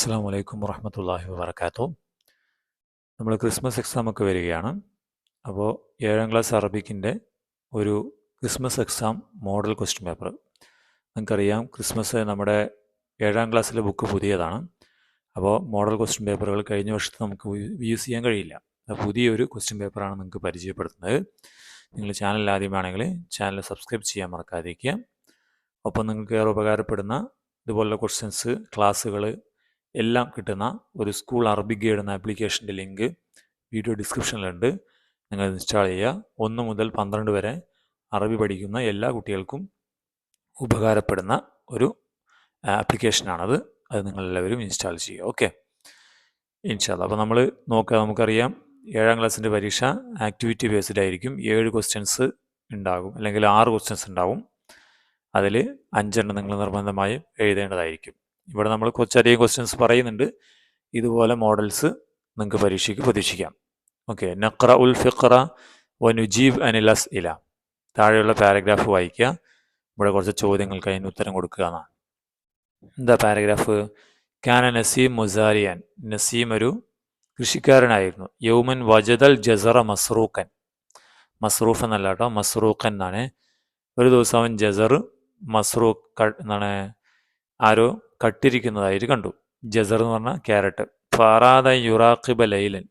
അസ്സാം വലൈക്കും വറഹമത്തല്ലാഹി വാബർക്കാത്തു നമ്മൾ ക്രിസ്മസ് എക്സാം ഒക്കെ വരികയാണ്. അപ്പോൾ ഏഴാം ക്ലാസ് അറബിക്കിന്റെ ഒരു Christmas exam model question paper നമുക്കറിയാം ക്രിസ്മസ് നമ്മുടെ ഏഴാം ക്ലാസ്സിലെ ബുക്ക് പുതിയതാണ്. അപ്പോൾ മോഡൽ ക്വസ്റ്റ്യൻ പേപ്പറുകൾ കഴിഞ്ഞ വർഷത്തെ നമുക്ക് യൂസ് ചെയ്യാൻ കഴിയില്ല. പുതിയൊരു ക്വസ്റ്റ്യൻ പേപ്പറാണ് നിങ്ങൾക്ക് പരിചയപ്പെടുത്തുന്നത്. നിങ്ങൾ ചാനൽ ആദ്യമാണെങ്കിൽ ചാനൽ സബ്സ്ക്രൈബ് ചെയ്യാൻ മറക്കാതിരിക്കുക. ഒപ്പം നിങ്ങൾക്ക് ഏറെ ഉപകാരപ്പെടുന്ന ഇതുപോലുള്ള ക്വസ്റ്റ്യൻസ് ക്ലാസ്സുകൾ എല്ലാം കിട്ടുന്ന ഒരു സ്കൂൾ അറബിക് ഗൈഡ് എന്ന ആപ്ലിക്കേഷന്റെ ലിങ്ക് വീഡിയോ ഡിസ്ക്രിപ്ഷനിലുണ്ട് നിങ്ങൾ ഇൻസ്റ്റാൾ ചെയ്യുക. ഒന്ന് മുതൽ പന്ത്രണ്ട് വരെ അറബി പഠിക്കുന്ന എല്ലാ കുട്ടികൾക്കും ഉപകാരപ്പെടുന്ന ഒരു ആപ്ലിക്കേഷനാണത് അത് നിങ്ങളെല്ലാവരും ഇൻസ്റ്റാൾ ചെയ്യുക. ഓക്കെ ഇൻഷാല്ല അപ്പോൾ നമ്മൾ നോക്കുക നമുക്കറിയാം ഏഴാം ക്ലാസ്സിന്റെ പരീക്ഷ ആക്ടിവിറ്റി ബേസ്ഡ് ആയിരിക്കും. ഏഴ് ക്വസ്റ്റ്യൻസ് ഉണ്ടാകും. അല്ലെങ്കിൽ ആറ് ക്വസ്റ്റ്യൻസ് ഉണ്ടാവും. അതിൽ അഞ്ചെണ്ണം നിങ്ങൾ നിർബന്ധമായും എഴുതേണ്ടതായിരിക്കും. ഇവിടെ നമ്മൾ കുറച്ചധികം ക്വസ്റ്റ്യൻസ് പറയുന്നുണ്ട്. ഇതുപോലെ മോഡൽസ് നിങ്ങൾക്ക് പരീക്ഷയ്ക്ക് പ്രതീക്ഷിക്കാം. ഓക്കെ നഖ്ര ഉൽ ഫിഖ്റ വ നുജീബ് അനിലസ് ഇല താഴെയുള്ള പാരഗ്രാഫ് വായിക്കുക. ഇവിടെ കുറച്ച് ചോദ്യങ്ങൾക്ക് അതിന് ഉത്തരം കൊടുക്കുക എന്നാണ്. എന്താ പാരഗ്രാഫ് കാന നസീം മുസാരിയൻ. നസീം ഒരു കൃഷിക്കാരനായിരുന്നു. യൗമൻ വജദൽ ജസറ മസ്റൂഖൻ. മസ്റൂഫ് എന്നല്ല കേട്ടോ മസ്റൂഖൻ എന്നാണ്. ഒരു ദിവസം അവൻ ജസർ മസ്റൂഖ് എന്നാണ് ആരോ കട്ടിരിക്കുന്നതായിട്ട് കണ്ടു. ജസർ എന്ന് പറഞ്ഞാൽ ക്യാരറ്റ്. ഫാറാദ യുറാഖിബ ലൈലൻ.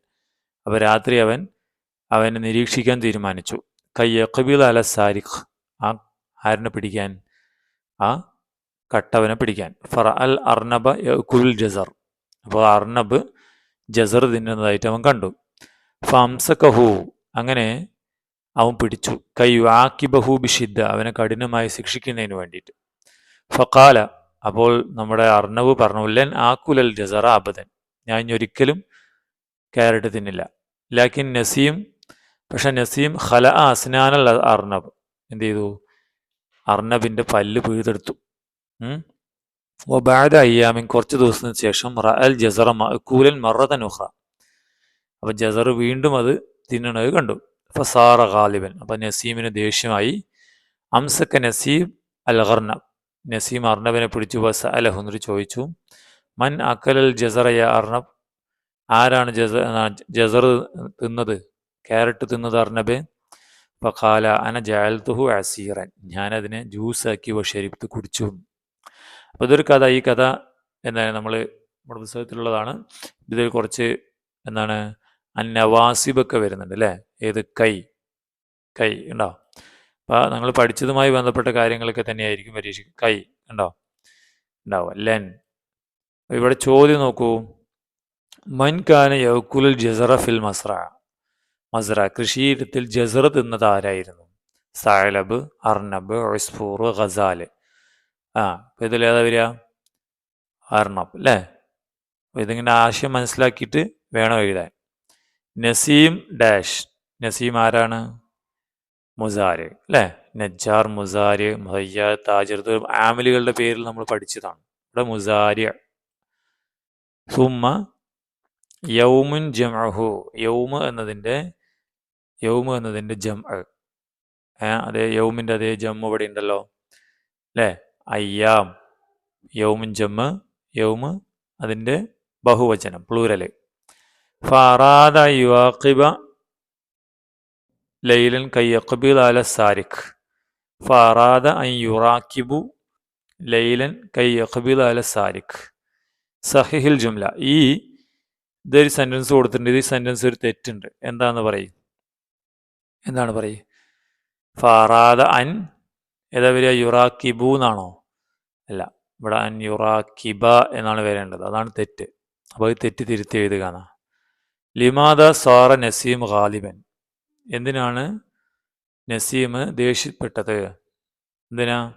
അപ്പോൾ രാത്രി അവൻ അവനെ നിരീക്ഷിക്കാൻ തീരുമാനിച്ചു. കയ്യഖബിൽ അല സാരിഖ്. ആ ആരനെ പിടിക്കാൻ? ആ കട്ടവനെ പിടിക്കാൻ. ഫറ അൽ അർണബ കുൽ ജസർ. അപ്പോൾ അർണബ് ജസർ തിന്നുന്നതായിട്ട് അവൻ കണ്ടു. ഫംസക്കഹു അങ്ങനെ അവൻ പിടിച്ചു. കൈ ആക്കിബഹു ബിഷിദ്ദ. അവനെ കഠിനമായി ശിക്ഷിക്കുന്നതിന് വേണ്ടിയിട്ട്. ഫക്കാല അപ്പോൾ നമ്മുടെ അർണവ് പറഞ്ഞു ലൻ ആക്കുലൽ ജസറ അബദൻ. ഞാൻ ഇനി ഒരിക്കലും ക്യാരറ്റ് തിന്നില്ല. ലാക്കിൻ നസീം പക്ഷെ നസീം ഹല അസ്നാനൽ അർണബ്. എന്ത് ചെയ്തു? അർണബിന്റെ പല്ല് പിഴുതെടുത്തു. ഒബാദ അയ്യാമിൻ കുറച്ച് ദിവസത്തിന് ശേഷം റ അൽ ജസറ കൂലൻ മറതൻ ഉഹ്റ അപ്പൊ ജസർ വീണ്ടും അത് തിന്നണത് കണ്ടു. ഫസാറ ഗാലിബൻ. അപ്പൊ നസീമിന് ദേഷ്യമായി അംസക്ക നസീം അൽ ഖർണബ് നസീം അർണബിനെ പിടിച്ചു ബസ് അലഹുന്ദ്രി ചോദിച്ചു. മൻ അക്കലൽ ജസറയ അർണബ്? ആരാണ് ജസ ജസർ തിന്നത്? ക്യാരറ്റ് തിന്നത് അർണബ്? പഖാല അന ജാൽത്തുഹു അസീറൻ. ഞാനതിനെ ജ്യൂസാക്കി ഷെരിപ്ത്ത് കുടിച്ചു. അപ്പോൾ ഇതൊരു കഥ. ഈ കഥ എന്താണ് നമ്മൾ നമ്മുടെ പുസ്തകത്തിലുള്ളതാണ്. ഇതിൽ കുറച്ച് എന്താണ് അന്നവാസിബൊക്കെ വരുന്നുണ്ട് അല്ലേ? ഏത് കൈ? കൈ ഉണ്ടോ? അപ്പോൾ നിങ്ങൾ പഠിച്ചതുമായി ബന്ധപ്പെട്ട കാര്യങ്ങളൊക്കെ തന്നെയായിരിക്കും പരീക്ഷ കൈ ഉണ്ടോ ഉണ്ടാവും? ലെൻ. ഇവിടെ ചോദ്യം നോക്കൂ. മൻകാന കാന യൗക്കുൽ ജസറ ഫിൽ മസ്ര മസ്ര കൃഷിയിടത്തിൽ ജസറ തിന്നത് ആരായിരുന്നു? സാലബ് അർണബ് ഒസ്ഫൂർ ഖസാൽ ആ അപ്പോൾ ഇതിലേതാ വരിക? അർണബ് അല്ലേ അപ്പോൾ ഇതിങ്ങനെ ആശയം മനസ്സിലാക്കിയിട്ട് വേണം എഴുതാൻ. നസീം ഡാഷ്. നസീം ആരാണ്? മുസാര് അല്ലേ നജാർ മുസാര് മുഹയ്യ താജിർ ആമിലുകളുടെ പേരിൽ നമ്മൾ പഠിച്ചതാണ്. ഇവിടെ മുസാരി സുമ്മ യൗമുൻ ജംഅഹു യൗമ് എന്നതിന്റെ യൗമ് എന്നതിന്റെ ജം അതേ യൗമിന്റെ അതേ ജമ്മ് ഇവിടെ ഉണ്ടല്ലോ അല്ലേ അയ്യാം യൗമുൻ ജമ്മ് യൗമ് അതിന്റെ ബഹുവചനം പ്ലൂരൽ. ഫറാദ യുവാഖിബ ലൈലൻ കയ്യഖബിൽ അല സാരിഖ് ഫറാദ അൻ യുറാക്കിബു ലൈലൻ കയ്യഖബിൽ അല സാരിഖ് സഹിഹിൽ ജുംല. ഈ ഇതൊരു സെന്റൻസ് കൊടുത്തിട്ടുണ്ട്. ഈ സെന്റൻസ് ഒരു തെറ്റുണ്ട്. എന്താന്ന് പറയും? എന്താണ് പറയും? ഫറാദ അൻ ഏതാ വരിക? യുറാക്കിബു എന്നാണോ? അല്ല. ഇവിടെ അൻ യുറാക്കിബ എന്നാണ് വരേണ്ടത്. അതാണ് തെറ്റ്. അപ്പോൾ ഈ തെറ്റ് തിരുത്തി എഴുതുക ലിമാദ സാറ നസീം ഖാലിബൻ എന്തിനാണ് നസീം ദേഷ്യപ്പെട്ടത്? എന്തിനാ?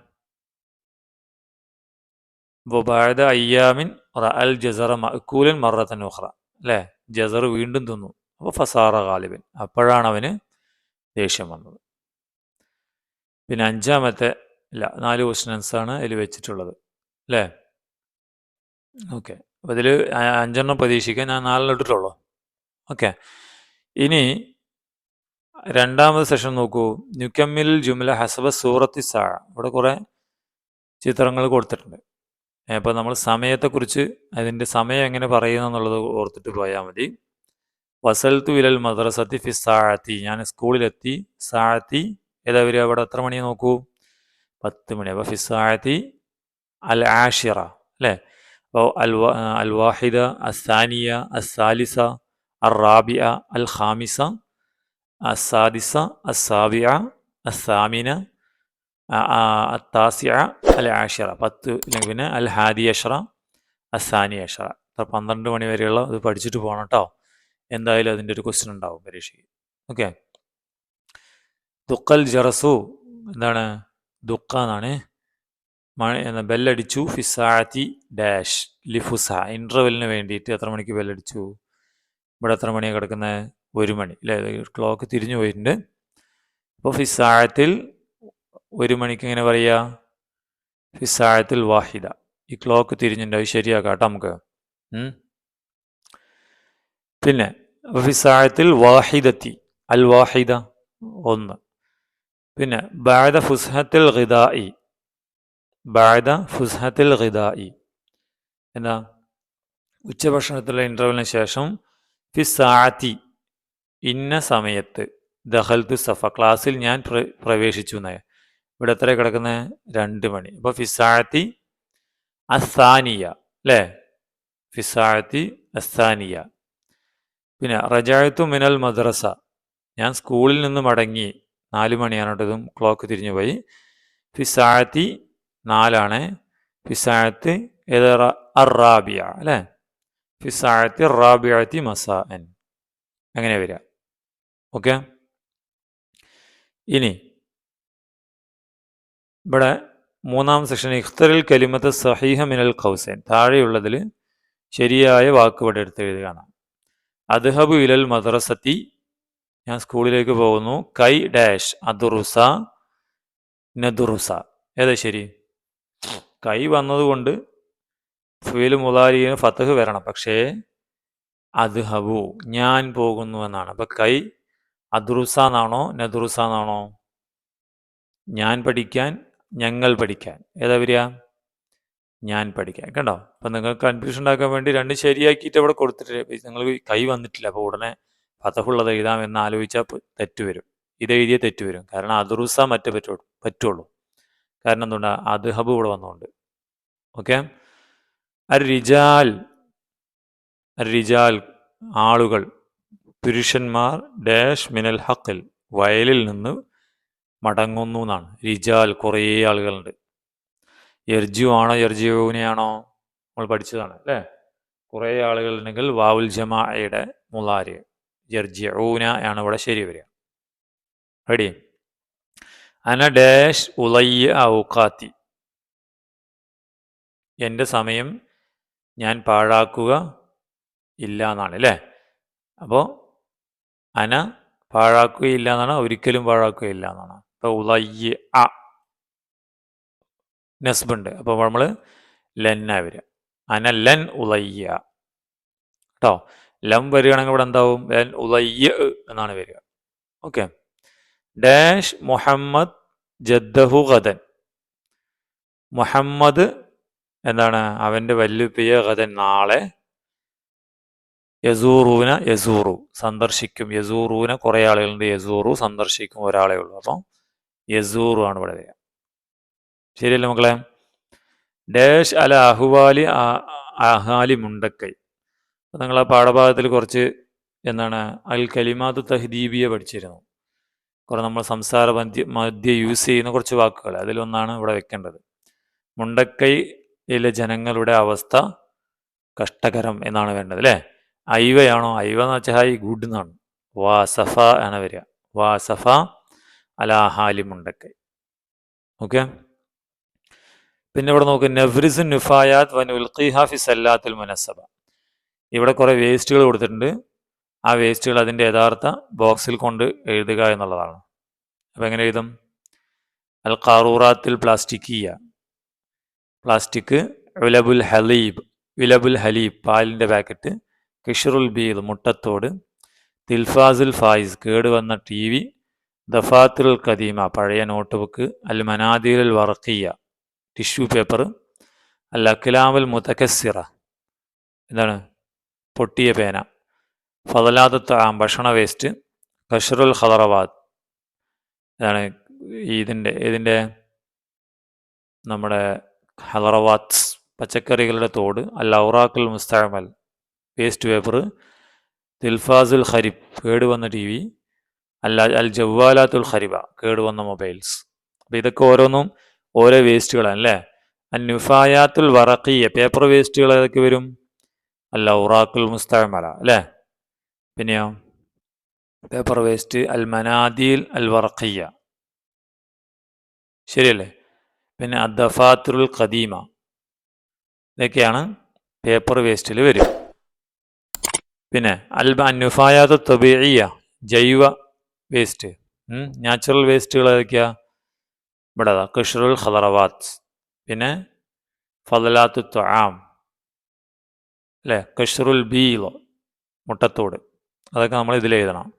വബാദ അയ്യാമിൻ അൽ ജസറ മക്കൂലൻ മറത്തൻ ഉഹ്റ അല്ലേ? ജസർ വീണ്ടും തിന്നു. അപ്പോൾ ഫസാറ ഗാലിബിൻ. അപ്പോഴാണ് അവന് ദേഷ്യം വന്നത്. പിന്നെ അഞ്ചാമത്തെ ഇല്ല നാല് ക്വസ്റ്റ്യൻസ് ആണ് അതിൽ വെച്ചിട്ടുള്ളത്. അല്ലേ? ഓക്കെ. അപ്പോൾ ഇതിൽ അഞ്ചെണ്ണം പ്രതീക്ഷിക്കാൻ ഞാൻ നാലെണ്ണം ഇട്ടിട്ടുള്ളൂ. ഓക്കെ. ഇനി രണ്ടാമത് സെഷൻ നോക്കൂ. നുക്കമ്മിൽ ജുംല ഹസബ സൂറത്തി സാ. ഇവിടെ കുറേ ചിത്രങ്ങൾ കൊടുത്തിട്ടുണ്ട്. അപ്പോൾ നമ്മൾ സമയത്തെക്കുറിച്ച് അതിന്റെ സമയം എങ്ങനെ പറയുന്നു എന്നുള്ളത് ഓർത്തിട്ട് പോയാൽ മതി. വസൽത്തു വിലൽ മദ്രസത്തി ഫി സാഴത്തി ഞാൻ സ്കൂളിലെത്തി. സാഴത്തി ഏതാ വരിക? അവിടെ എത്ര മണി നോക്കൂ? പത്ത് മണി. അപ്പോൾ ഫി സാഴത്തി അൽ ആഷിറ അല്ലേ? അപ്പോൾ അൽ അൽ വാഹിദ അസാനിയ അസാലിസ അർ റാബിയ അൽ ഖാമിസ അസാദിസ അസാബിയ അസാമിന അത്താസിയ അൽ ആഷിറ പത്ത് ഇല്ലെങ്കിൽ പിന്നെ അൽ ഹാദി അഷറ അസാനി അഷറ. അത്ര പന്ത്രണ്ട് മണി വരെയുള്ള ഇത് പഠിച്ചിട്ട് പോകണം കേട്ടോ എന്തായാലും അതിന്റെ ഒരു ക്വസ്റ്റ്യൻ ഉണ്ടാവും പരീക്ഷയ്ക്ക്. ഓക്കെ ദുക്കൽ ജറസു എന്താണ്? ദുഃഖ എന്നാണ്. മണി ബെല്ലടിച്ചു. ഫിസാത്തി ഡാഷ്. ലിഫുസ. ഇന്റർവെല്ലിന് വേണ്ടിയിട്ട് എത്ര മണിക്ക് ബെല്ലടിച്ചു? ഇവിടെ എത്ര മണിയാണ് കിടക്കുന്നത് ഒരു മണി അല്ലേ ക്ലോക്ക് തിരിഞ്ഞു പോയിട്ടുണ്ട്. അപ്പോൾ ഫിസാഴത്തിൽ ഒരു മണിക്ക് എങ്ങനെ പറയുക ഫിസാഴത്തിൽ വാഹിദ. ഈ ക്ലോക്ക് തിരിഞ്ഞിട്ടുണ്ട് അത് ശരിയാക്കാം കേട്ടോ നമുക്ക്. പിന്നെ ഫിസാഴത്തിൽ വാഹിദത്തി അൽ വാഹിദ ഒന്ന്. പിന്നെ ബാദ ഫുസ്ഹത്തിൽ ഖിദായി ബാദ ഫുസ്ഹത്തിൽ ഖിദായി എന്താ? ഉച്ചഭക്ഷണത്തിലുള്ള ഇന്റർവലിന് ശേഷം ഫിസാത്തി ഇന്ന സമയത്ത് ദഹൽത്തു സഫ ക്ലാസ്സിൽ ഞാൻ പ്ര പ്രവേശിച്ചു എന്നായ ഇവിടെ എത്ര കിടക്കുന്നത് രണ്ട് മണി. അപ്പോൾ ഫിസാഴത്തി അസാനിയ അല്ലേ ഫിസാഴത്തി അസാനിയ പിന്നെ റജായത്തു മിനൽ മദ്രസ. ഞാൻ സ്കൂളിൽ നിന്ന് മടങ്ങി നാല് മണിയാണ് കേട്ടതും ക്ലോക്ക് തിരിഞ്ഞു പോയി. ഫിസാഴത്തി നാലാണ്. ഫിസാഴത്ത് ഏത്? അറാബിയ അല്ലേ ഫിസാഴത്തി റാബിയത്തി മസാൻ അങ്ങനെ വരിക ഓക്കെ. ഇനി ഇവിടെ മൂന്നാം സെക്ഷൻ ഇഖ്തറിൽ കലിമത്ത് സഹീഹ മിനൽ ഖൗസൈൻ താഴെയുള്ളതിൽ ശരിയായ വാക്കുപടി എടുത്ത് എഴുതുകയാണ്. അദ്ഹബു ഇലൽ മദ്രസത്തി ഞാൻ സ്കൂളിലേക്ക് പോകുന്നു. കൈ ഡാഷ് അദുറുസ നദുറുസ ഏതാ ശരി? കൈ വന്നതുകൊണ്ട് ഫുയിൽ മുലാരിന് ഫത്തഹ് വരണം. പക്ഷേ അദ്ഹബു ഞാൻ പോകുന്നു എന്നാണ്. അപ്പൊ കൈ അദ്റുസ എന്നാണോ നദുറുസ എന്നാണോ ഞാൻ പഠിക്കാൻ ഞങ്ങൾ പഠിക്കാൻ. ഏതാ വരിക? ഞാൻ പഠിക്കാൻ. കണ്ടോ? അപ്പം നിങ്ങൾ കൺഫ്യൂഷൻ ഉണ്ടാക്കാൻ വേണ്ടി രണ്ട് ശരിയാക്കിയിട്ട് അവിടെ കൊടുത്തിട്ട് നിങ്ങൾ കൈ വന്നിട്ടില്ല. അപ്പോൾ ഉടനെ ഫതഹുള്ളത് എഴുതാം എന്ന് ആലോചിച്ചാൽ തെറ്റ് വരും. ഇത് എഴുതിയ തെറ്റ് വരും. കാരണം അദുറുസ മറ്റേ പറ്റുള്ളൂ പറ്റുള്ളൂ. കാരണം എന്തുകൊണ്ടാ? അദ്ഹബ് ഇവിടെ വന്നുകൊണ്ട് ഓക്കെ? അരിജാൽ റിജാൽ ആളുകൾ പുരുഷന്മാർ ഡാഷ് മിനൽ ഹക്കിൽ വയലിൽ നിന്ന് മടങ്ങുന്നു എന്നാണ്. റിജാൽ കുറേ ആളുകളുണ്ട്. എർജു ആണോ എർജിയോനെയാണോ നമ്മൾ പഠിച്ചതാണ് അല്ലേ? കുറേ ആളുകളുണ്ടെങ്കിൽ വാവുൽ ജമാഅയുടെ മുലാര് ജർജിഊന ആണ് ഇവിടെ ശരി വരിക. റെഡി? അന ഡാഷ് ഉലയ്യ ഔക്കാത്തി എന്റെ സമയം ഞാൻ പാഴാക്കുക ഇല്ല എന്നാണ് അല്ലേ? അപ്പോൾ അന പാഴാക്കുകയില്ല എന്നാണ് ഒരിക്കലും പാഴാക്കുകയില്ല എന്നാണ് അപ്പോൾ ഉലയ്യ അ. നസ്ബുണ്ട്. അപ്പോൾ നമ്മൾ ലെന്ന വരിക. അന ലൻ ഉലയ്യ. കേട്ടോ ലം വരികയാണെങ്കിൽ ഇവിടെ എന്താവും? ലൻ ഉലയ്യ എന്നാണ് വരിക. ഓക്കെ. ഡാഷ് മുഹമ്മദ് ജദ്ദഹു ഖദൻ മുഹമ്മദ് എന്താണ്? അവന്റെ വല്ലുപ്പിയ ഖദൻ നാളെ യസൂറൂന യസൂറു. സന്ദർശിക്കും യസൂറൂന കുറേ ആളുകളുണ്ട് യസൂറു സന്ദർശിക്കും ഒരാളേ ഉള്ളൂ. അപ്പം യസൂറു ആണ് ഇവിടെ വരിക. ശരിയല്ലേ മക്കളെ? ഡാഷ് അല അഹുവാലി അഹാലി മുണ്ടക്കൈ. നിങ്ങൾ ആ പാഠഭാഗത്തിൽ കുറച്ച് എന്താണ് അൽ കലിമാത്ത് തഹദീബിയെ പഠിച്ചിരുന്നു. കുറേ നമ്മൾ സംസാര മധ്യ മധ്യ യൂസ് ചെയ്യുന്ന കുറച്ച് വാക്കുകൾ. അതിലൊന്നാണ് ഇവിടെ വെക്കേണ്ടത്. മുണ്ടക്കൈയിലെ ജനങ്ങളുടെ അവസ്ഥ കഷ്ടകരം എന്നാണ് വേണ്ടത് അല്ലേ? ഐവയാണോ ഐവ എന്ന് വെച്ചാൽ ഹൈ ഗുഡ് എന്നാണ് വാ സഫ ആണ് വരിക. വാ സഫ അല ഹാലി മുണ്ടക്കൈ. ഓക്കെ? പിന്നെ ഇവിടെ നോക്ക്. നഫ്രിസ് നുഫായാത്ത് വനുൽഖിഹ ഫി സല്ലാത്തുൽ മുനസബ ഇവിടെ കുറേ വേസ്റ്റുകൾ കൊടുത്തിട്ടുണ്ട്. ആ വേസ്റ്റുകൾ അതിന്റെ യഥാർത്ഥ ബോക്സിൽ കൊണ്ട് എഴുതുക എന്നുള്ളതാണ്. അപ്പോൾ എങ്ങനെ എഴുതും? അൽ ഖാറൂറാത്തിൽ പ്ലാസ്റ്റിക്കിയ പ്ലാസ്റ്റിക് വിലബുൽ ഹലീബ് വിലബുൽ ഹലീബ് പാലിന്റെ പാക്കറ്റ് കിഷറുൽ ബീദ് മുട്ടത്തോട് തിൽഫാസുൽ ഫായിസ് കേടുവന്ന ടി വി ദഫാത്തുൽ കദീമ പഴയ നോട്ട് ബുക്ക് അൽ മനാദിറുൽ വർക്കിയ ടിഷ്യൂ പേപ്പർ അൽ അഖിലാമുൽ മുതക്കസിറ എന്താണ്? പൊട്ടിയ പേന. ഫതലാദ് താം ഭക്ഷണ വേസ്റ്റ് കഷറുൽ ഖദറവാത് ഇതാണ് ഇതിന്റെ ഇതിന്റെ നമ്മുടെ ഹലറവാത്ത് പച്ചക്കറികളുടെ തോട് അൽ ഔറാഖുൽ മുസ്തഅമൽ. വേസ്റ്റ് പേപ്പർ ദിൽഫാസുൽ ഖരിബ് കേടുവന്ന ടി വി അല്ല അൽ ജവ്വാലാത്തുൽ ഖരിബ കേടുവന്ന മൊബൈൽസ്. അപ്പോൾ ഇതൊക്കെ ഓരോന്നും ഓരോ വേസ്റ്റുകളാണ് അല്ലേ? അൽ നുഫായാത്തുൽ വറഖിയ പേപ്പർ വേസ്റ്റുകൾ ഏതൊക്കെ വരും? അല്ല ഔറാഖുൽ മുസ്തമല അല്ലേ? പിന്നെയോ? പേപ്പർ വേസ്റ്റ് അൽ മനാദിൽ അൽ വറഖിയ. ശരിയല്ലേ? പിന്നെ അദ്ദഫാത്തുൽ ഖദീമ. ഇതൊക്കെയാണ് പേപ്പർ വേസ്റ്റിൽ വരും. പിന്നെ അൽബ അനുഫായാത്ത് തൊബിയ ജൈവ വേസ്റ്റ്. നാച്ചുറൽ വേസ്റ്റുകൾ ഏതൊക്കെയാ? ഇവിടെ കഷറുൽ ഖദറവാത്ത്. പിന്നെ ഫലാത്തു ത്വാം. അല്ലേ? കഷറുൽ ബീൽ മുട്ടത്തോട്. അതൊക്കെ നമ്മൾ ഇതിൽ എഴുതണം.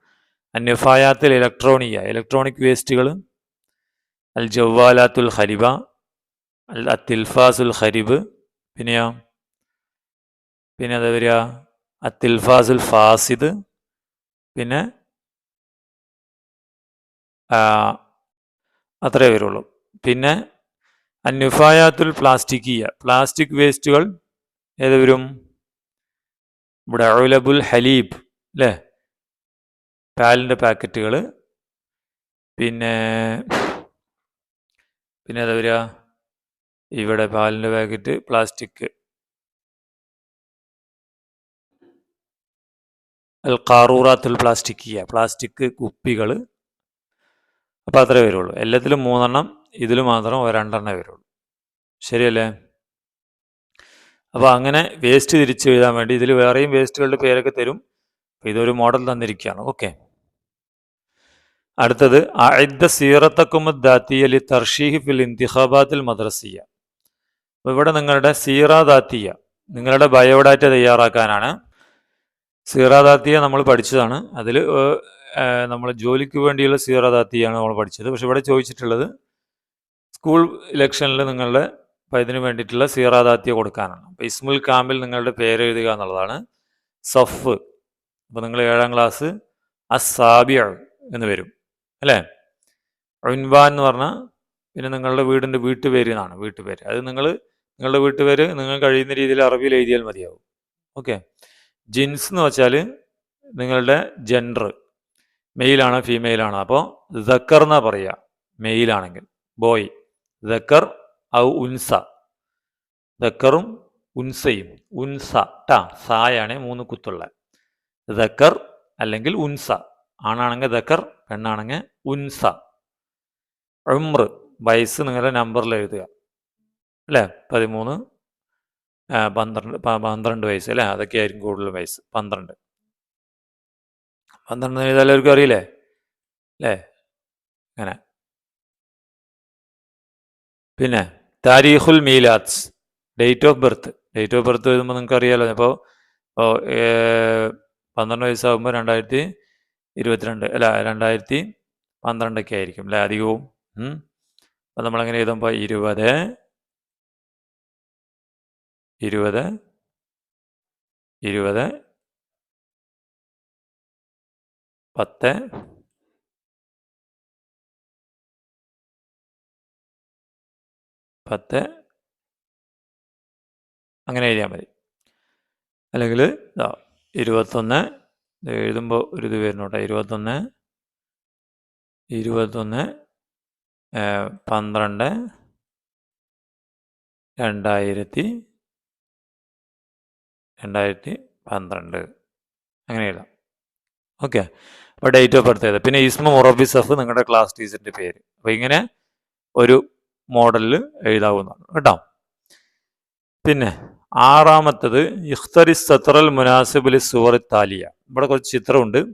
അന്യഫായാത്തിൽ ഇലക്ട്രോണിയ ഇലക്ട്രോണിക് വേസ്റ്റുകൾ. അൽ ജവ്വാലാത്തുൽ ഹരിബ അൽ അത്തിൽഫാസുൽ ഹരിബ് പിന്നെയോ? പിന്നെ എന്താ വരിക അത്തിൽഫാസുൽ ഫാസിദ്. പിന്നെ അത്രേ വരുള്ളൂ. പിന്നെ അന്യുഫായാത്തുൽ പ്ലാസ്റ്റിക്കിയ. പ്ലാസ്റ്റിക് വേസ്റ്റുകൾ ഏത് വരും? ഇവിടെ അവൈലബിൾ ഹലീബ് അല്ലേ പാലിന്റെ പാക്കറ്റുകൾ. പിന്നെ പിന്നെ എന്താ വരിക? ഇവിടെ പാലിന്റെ പാക്കറ്റ് പ്ലാസ്റ്റിക്. അൽ കാറൂറാത്തുൽ പ്ലാസ്റ്റിക്കിയ. പ്ലാസ്റ്റിക് കുപ്പികൾ അപ്പോൾ അത്രേ വരുള്ളൂ. എല്ലാത്തിലും മൂന്നെണ്ണം ഇതിൽ മാത്രം രണ്ടെണ്ണേ വരുള്ളൂ. ശരിയല്ലേ? അപ്പോൾ അങ്ങനെ വേസ്റ്റ് തിരിച്ചു എഴുതാൻ വേണ്ടി ഇതിൽ വേറെയും വേസ്റ്റുകളുടെ പേരൊക്കെ തരും. അപ്പോൾ ഇതൊരു മോഡൽ തന്നിരിക്കുകയാണ്. ഓക്കെ. അടുത്തത് അഇദ്ദ സീറത്തക്കുമുദ്ദാത്തിയ ലി തർഷീഹി ഫിൽ ഇന്തിഹാബാദിൽ മദ്രസിയ. അപ്പോൾ ഇവിടെ നിങ്ങളുടെ സീറ ദാത്തിയ നിങ്ങളുടെ ബയോഡാറ്റ തയ്യാറാക്കാനാണ് സീറാദാത്തിയ നമ്മൾ പഠിച്ചതാണ്. അതിൽ നമ്മൾ ജോലിക്ക് വേണ്ടിയുള്ള സീറാദാത്തിയാണ് നമ്മൾ പഠിച്ചത്. പക്ഷെ ഇവിടെ ചോദിച്ചിട്ടുള്ളത് സ്കൂൾ ഇലക്ഷനിൽ നിങ്ങളുടെ അപ്പോൾ വേണ്ടിയിട്ടുള്ള സീറാദാത്തിയ കൊടുക്കാനാണ്. അപ്പോൾ ഇസ്മുൽ കാമിൽ നിങ്ങളുടെ പേര് എഴുതുക എന്നുള്ളതാണ്. സഫ് അപ്പോൾ നിങ്ങൾ ഏഴാം ക്ലാസ് അസാബിയ എന്ന് വരും. അല്ലേ? ഉൻവാൻ എന്ന് പറഞ്ഞാൽ പിന്നെ നിങ്ങളുടെ വീടിന്റെ വീട്ടുപേര് എന്നാണ് വീട്ടുപേര്. അത് നിങ്ങൾ നിങ്ങളുടെ വീട്ടുപേര് നിങ്ങൾ കഴിയുന്ന രീതിയിൽ അറബിയിൽ എഴുതിയാൽ മതിയാവും. ഓക്കെ? ജിൻസ് എന്ന് വെച്ചാൽ നിങ്ങളുടെ ജെൻഡർ മെയിലാണോ ഫീമെയിലാണോ അപ്പോൾ ദക്കർ എന്നാ പറയുക മെയിലാണെങ്കിൽ ബോയ് ദക്കർ ഔ ഉൻസ. ദക്കറും ഉൻസയും. ഉൻസ. ടാ സായാണ് മൂന്ന് കുത്തുള്ള. ദക്കർ അല്ലെങ്കിൽ ഉൻസ. ആണാണെങ്കിൽ ദക്കർ പെണ്ണാണെങ്കിൽ ഉൻസ. ഉമ്ര വയസ്സ് നിങ്ങളുടെ നമ്പറിൽ എഴുതുക. അല്ലേ? പതിമൂന്ന് പന്ത്രണ്ട് പന്ത്രണ്ട് വയസ്സ് അല്ലേ? അതൊക്കെ ആയിരിക്കും കൂടുതൽ വയസ്സ്. പന്ത്രണ്ട്. പന്ത്രണ്ട് എല്ലാവർക്കും അറിയില്ലേ? അല്ലേ? അങ്ങനെ. പിന്നെ താരീഖുൽ മീലാത്സ് date of birth. Date of birth എഴുതുമ്പോൾ നിങ്ങൾക്ക് അറിയാലോ. ഇപ്പോൾ പന്ത്രണ്ട് വയസ്സാകുമ്പോൾ രണ്ടായിരത്തി ഇരുപത്തിരണ്ട് അല്ല രണ്ടായിരത്തി പന്ത്രണ്ടൊക്കെ ആയിരിക്കും അല്ലേ? അധികവും. അപ്പം നമ്മളങ്ങനെ എഴുതുമ്പോൾ ഇരുപത് ഇരുപത് ഇരുപത് പത്ത് പത്ത്. അങ്ങനെ എഴുതിയാൽ മതി. അല്ലെങ്കിൽ ഇതാ ഇരുപത്തൊന്ന് എഴുതുമ്പോൾ ഒരു ഇത് വരുന്നുണ്ട് ഇരുപത്തൊന്ന് ഇരുപത്തൊന്ന് പന്ത്രണ്ട് രണ്ടായിരത്തി രണ്ടായിരത്തി പന്ത്രണ്ട് അങ്ങനെ എഴുതാം. ഓക്കെ. അപ്പോൾ ഡേറ്റ് ഓഫ് ബർത്ത് പിന്നെ ഇസ്മ മുറബി സഫ് നിങ്ങളുടെ ക്ലാസ് ടീച്ചറിന്റെ പേര്. അപ്പോൾ ഇങ്ങനെ ഒരു മോഡലിൽ എഴുതാവുന്നതാണ്. കേട്ടോ? പിന്നെ ആറാമത്തത് ഇഖ്തറി സത്രൽ മുനാസിബുലി സുവർ താലിയ. ഇവിടെ കുറച്ച് ചിത്രമുണ്ട്.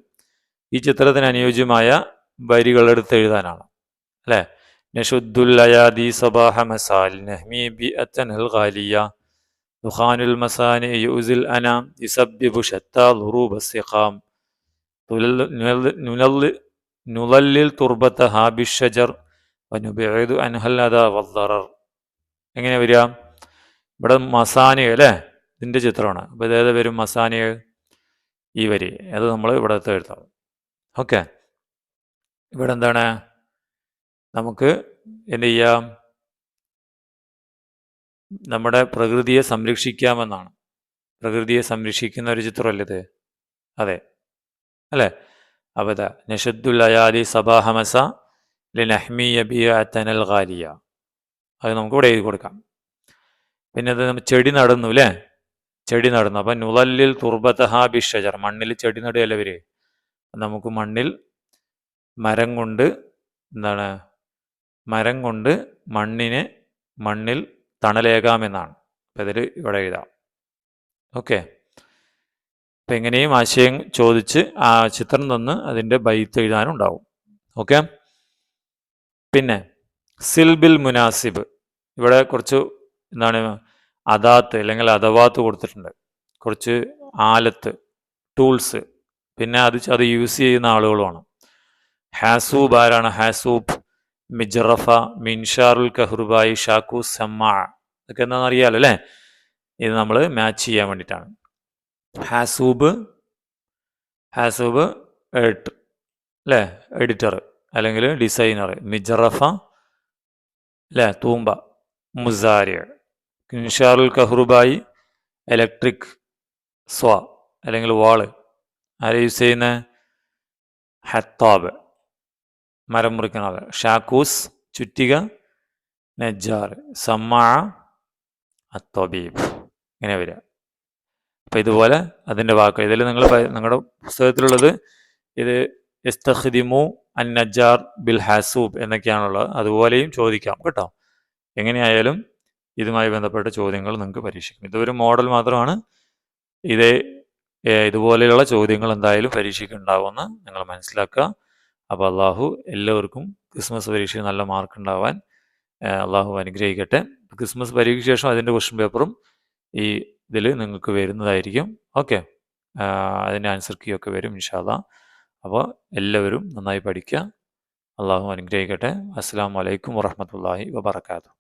ഈ ചിത്രത്തിന് അനുയോജ്യമായ വരികളെടുത്ത് എഴുതാനാണ്. അല്ലേ? നഷുദ്ദുൽ അയാദി സബാഹ മസാൽ നഹ്മി ബി അത്തൻഹൽ ഖാലിയ. ദുഖാനുൽ മസാനി യൂസിൽ അനാം ഇസബ്ബിബു ഷത്താ ളുറൂബ സിഖാം. നുലല്ലിൽ തുർബത്ത ഹാബിഷജർ വനുബിഅദു അൻഹൽ അദാ വദ്ദറർ. എങ്ങനെ വരിക? ഇവിടെ മസാനിയ അല്ലേ? ഇതിന്റെ ചിത്രമാണ്. അപ്പോൾ ഇതേത് വരും മസാനിയ ഈ വരി. അത് നമ്മൾ ഇവിടത്തെ എഴുതാം. ഓക്കെ. ഇവിടെ എന്താണ്? നമുക്ക് എന്ത് ചെയ്യാം? നമ്മുടെ പ്രകൃതിയെ സംരക്ഷിക്കാമെന്നാണ്. പ്രകൃതിയെ സംരക്ഷിക്കുന്ന ഒരു ചിത്രമല്ലേ ഇത്? അതെ. അല്ലേ? അബദ നഷദ്ദുൽ അയാലി സബാഹമസ ലിനഹ്മിയ ബിയത്തനൽ ഖാലിയ അത് നമുക്ക് ഇവിടെ എഴുതി കൊടുക്കാം. പിന്നെ അത് നമ്മൾ ചെടി നടന്നു അല്ലേ? ചെടി നടന്നു. അപ്പം നുളല്ലിൽ തുർബത്തഹ ബിഷജർ. മണ്ണിൽ ചെടി നടുകയല്ല ഇവർ? നമുക്ക് മണ്ണിൽ മരം കൊണ്ട് എന്താണ്? മരം കൊണ്ട് മണ്ണിനെ മണ്ണിൽ തണലേകാമെന്നാണ് അപ്പം ഇതിൽ ഇവിടെ എഴുതാം. ഓക്കെ. അപ്പം എങ്ങനെയും ആശയം ചോദിച്ച് ആ ചിത്രം തന്ന് അതിന്റെ ബൈത്ത് എഴുതാനുണ്ടാവും. ഓക്കെ? പിന്നെ സിൽബിൽ മുനാസിബ്. ഇവിടെ കുറച്ച് എന്താണ് അദാത്ത് അല്ലെങ്കിൽ അഥവാത്ത് കൊടുത്തിട്ടുണ്ട്. കുറച്ച് ആലത്ത് ടൂൾസ്. പിന്നെ അത് അത് യൂസ് ചെയ്യുന്ന ആളുകളുമാണ്. ഹാസൂബ് ആരാണ്? ഹാസൂബ് മിജറഫ മിൻഷാറുൽ കഹ്റുബായി ഷാക്കു സമ്മാ ഇതൊക്കെ എന്താണെന്ന് അറിയാലോ അല്ലേ? ഇത് നമ്മൾ മാച്ച് ചെയ്യാൻ വേണ്ടിയിട്ടാണ്. ഹാസൂബ് ഹാസൂബ് എഡിറ്റ് അല്ലേ? എഡിറ്റർ അല്ലെങ്കിൽ ഡിസൈനർ മിജറഫ അല്ലേ? തൂമ്പ മുസാരിയ. കിൻഷാറുൽ കഹ്റുബായി ഇലക്ട്രിക് സ്വ അല്ലെങ്കിൽ വാൾ ആരെ യൂസ് ചെയ്യുന്നത് ഹത്താബ്. മരം മുറിക്കുന്ന ആൾ ഷാക്കൂസ് ചുറ്റിക നജ്ജാർ സമ്മാ അത്തോബീബ്. ഇങ്ങനെ വരിക. അപ്പം ഇതുപോലെ അതിന്റെ വാക്ക് ഇതിൽ നിങ്ങൾ നിങ്ങളുടെ പുസ്തകത്തിലുള്ളത് ഇത് എസ്തഹിദിമു അൻ നജാർ ബിൽ ഹാസൂബ് എന്നൊക്കെയാണുള്ളത്. അതുപോലെയും ചോദിക്കാം കേട്ടോ. എങ്ങനെയായാലും ഇതുമായി ബന്ധപ്പെട്ട ചോദ്യങ്ങൾ നിങ്ങൾക്ക് പരീക്ഷിക്കും. ഇതൊരു മോഡൽ മാത്രമാണ്. ഇതേ ഇതുപോലെയുള്ള ചോദ്യങ്ങൾ എന്തായാലും പരീക്ഷയ്ക്ക് ഉണ്ടാവുമെന്ന് നിങ്ങൾ മനസ്സിലാക്കുക. അപ്പോൾ അള്ളാഹു എല്ലാവർക്കും ക്രിസ്മസ് പരീക്ഷയിൽ നല്ല മാർക്ക് ഉണ്ടാവാൻ അള്ളാഹു അനുഗ്രഹിക്കട്ടെ. ക്രിസ്മസ് പരീക്ഷയ്ക്ക് ശേഷം അതിന്റെ ക്വസ്റ്റ്യൻ പേപ്പറും ഈ ഇതിൽ നിങ്ങൾക്ക് വരുന്നതായിരിക്കും. ഓക്കെ അതിന്റെ ആൻസർ കീ ഒക്കെ വരും ഇൻഷാല്ല അപ്പോൾ എല്ലാവരും നന്നായി പഠിക്കുക അള്ളാഹു അനുഗ്രഹിക്കട്ടെ. അസ്സാം വലൈക്കും വറഹമത്തല്ലാഹി വബർക്കാത്തു